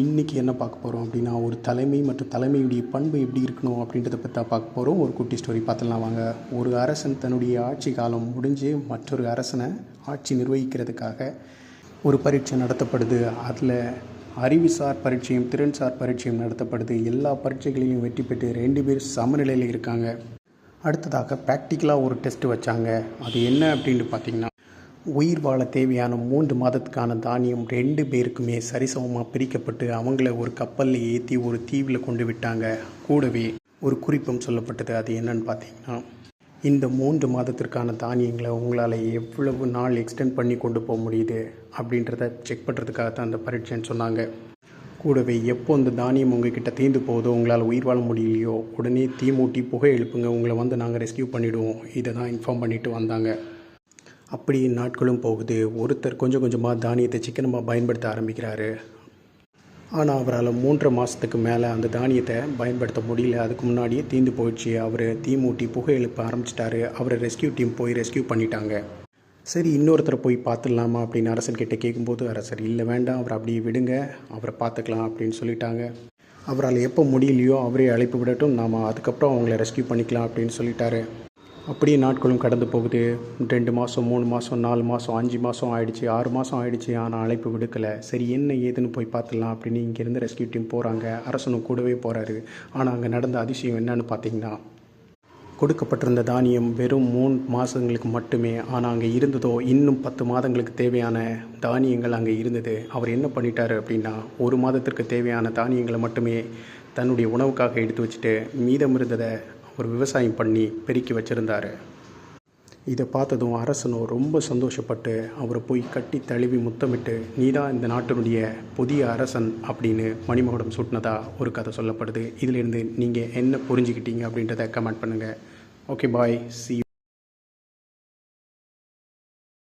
இன்றைக்கி என்ன பார்க்க போகிறோம் அப்படின்னா ஒரு தலைமை மற்றும் தலைமையுடைய பண்பு எப்படி இருக்கணும் அப்படின்றத பற்றி தான் பார்க்க போகிறோம் ஒரு குட்டி ஸ்டோரி பார்த்துலாம் வாங்க. ஒரு அரசன் தன்னுடைய ஆட்சி காலம் முடிஞ்சு மற்றொரு அரசனை ஆட்சி நிர்வகிக்கிறதுக்காக ஒரு பரீட்சை நடத்தப்படுது. அதில் அறிவுசார் பரீட்சையும் திறன்சார் பரீட்சையும் நடத்தப்படுது. எல்லா பரீட்சைகளையும் வெற்றி பெற்று ரெண்டு பேர் சமநிலையில் இருக்காங்க. அடுத்ததாக ப்ராக்டிக்கலாக ஒரு டெஸ்ட் வச்சாங்க. அது என்ன அப்படின்னு பார்த்தீங்கன்னா உயிர் வாழ தேவையான மூன்று மாதத்துக்கான தானியம் ரெண்டு பேருக்குமே சரிசமமாக பிரிக்கப்பட்டு அவங்கள ஒரு கப்பலில் ஏற்றி ஒரு தீவில் கொண்டு விட்டாங்க. கூடவே ஒரு குறிப்பும் சொல்லப்பட்டது. அது என்னன்னு பார்த்தீங்கன்னா இந்த மூன்று மாதத்திற்கான தானியங்களை உங்களால் எவ்வளவு நாள் எக்ஸ்டெண்ட் பண்ணி கொண்டு போக முடியுது அப்படின்றத செக் பண்ணுறதுக்காக தான் அந்த பரீட்சைன்னு சொன்னாங்க. கூடவே எப்போ இந்த தானியம் உங்ககிட்ட தீர்ந்து போகுதோ உங்களால் உயிர் வாழ முடியலையோ உடனே தீ மூட்டி புகை எழுப்புங்க. உங்களை வந்து நாங்கள் ரெஸ்கியூ பண்ணிவிடுவோம் இதை தான் இன்ஃபார்ம் பண்ணிவிட்டு வந்தாங்க. அப்படி நாட்களும் போகுது. ஒருத்தர் கொஞ்சம் கொஞ்சமாக தானியத்தை சிக்கனமாக பயன்படுத்த ஆரம்பிக்கிறாரு. ஆனால் அவரால் மூன்றரை மாதத்துக்கு மேலே அந்த தானியத்தை பயன்படுத்த முடியல. அதுக்கு முன்னாடியே தீந்து போயிடுச்சு. அவர் தீ மூட்டி புகை எழுப்ப ஆரம்பிச்சிட்டாரு. அவரை ரெஸ்கியூ டீம் போய் ரெஸ்கியூ பண்ணிட்டாங்க. சரி இன்னொருத்தரை போய் பார்த்துடலாமா அப்படின்னு அரசன் கிட்டே கேட்கும்போது அரசர் இல்லை வேண்டாம். அவரை அப்படியே விடுங்க. அவரை பார்த்துக்கலாம் அப்படின்னு சொல்லிட்டாங்க. அவரால் எப்போ முடியலையோ அவரே அழைப்பு விடட்டும். நாம் அதுக்கப்புறம் அவங்கள ரெஸ்கியூ பண்ணிக்கலாம் அப்படின்னு சொல்லிட்டாரு. அப்படியே நாட்களும் கடந்து போகுது. ரெண்டு மாதம் மூணு மாதம் நாலு மாதம் அஞ்சு மாதம் ஆயிடுச்சு ஆறு மாதம் ஆயிடுச்சு ஆனால் அழைப்பு விடுக்கலை. சரி என்ன ஏதுன்னு போய் பார்த்துடலாம் அப்படின்னு இங்கேருந்து ரெஸ்கியூ டீம் போகிறாங்க அரசனும் கூடவே போகிறாரு ஆனால் அங்கே நடந்த அதிசயம் என்னன்னு பார்த்தீங்கன்னா கொடுக்கப்பட்டிருந்த தானியம் வெறும் மூணு மாதங்களுக்கு மட்டுமே ஆனால் அங்கே இருந்ததோ இன்னும் பத்து மாதங்களுக்கு தேவையான தானியங்கள் அங்கே இருந்தது. அவர் என்ன பண்ணிட்டார் அப்படின்னா ஒரு மாதத்திற்கு தேவையான தானியங்களை மட்டுமே தன்னுடைய உணவுக்காக எடுத்து வச்சுட்டு மீதம் இருந்ததை ஒரு விவசாயம் பண்ணி பெருக்கி வச்சுருந்தார். இதை பார்த்ததும் அரசனும் ரொம்ப சந்தோஷப்பட்டு அவரை போய் கட்டி தழுவி முத்தமிட்டு நீதான் இந்த நாட்டினுடைய புதிய அரசன் அப்படின்னு மணிமகுடம் சூட்டினதா ஒரு கதை சொல்லப்படுது. இதிலிருந்து நீங்கள் என்ன புரிஞ்சுக்கிட்டீங்க அப்படின்றத கமெண்ட் பண்ணுங்கள் ஓகே பாய் சி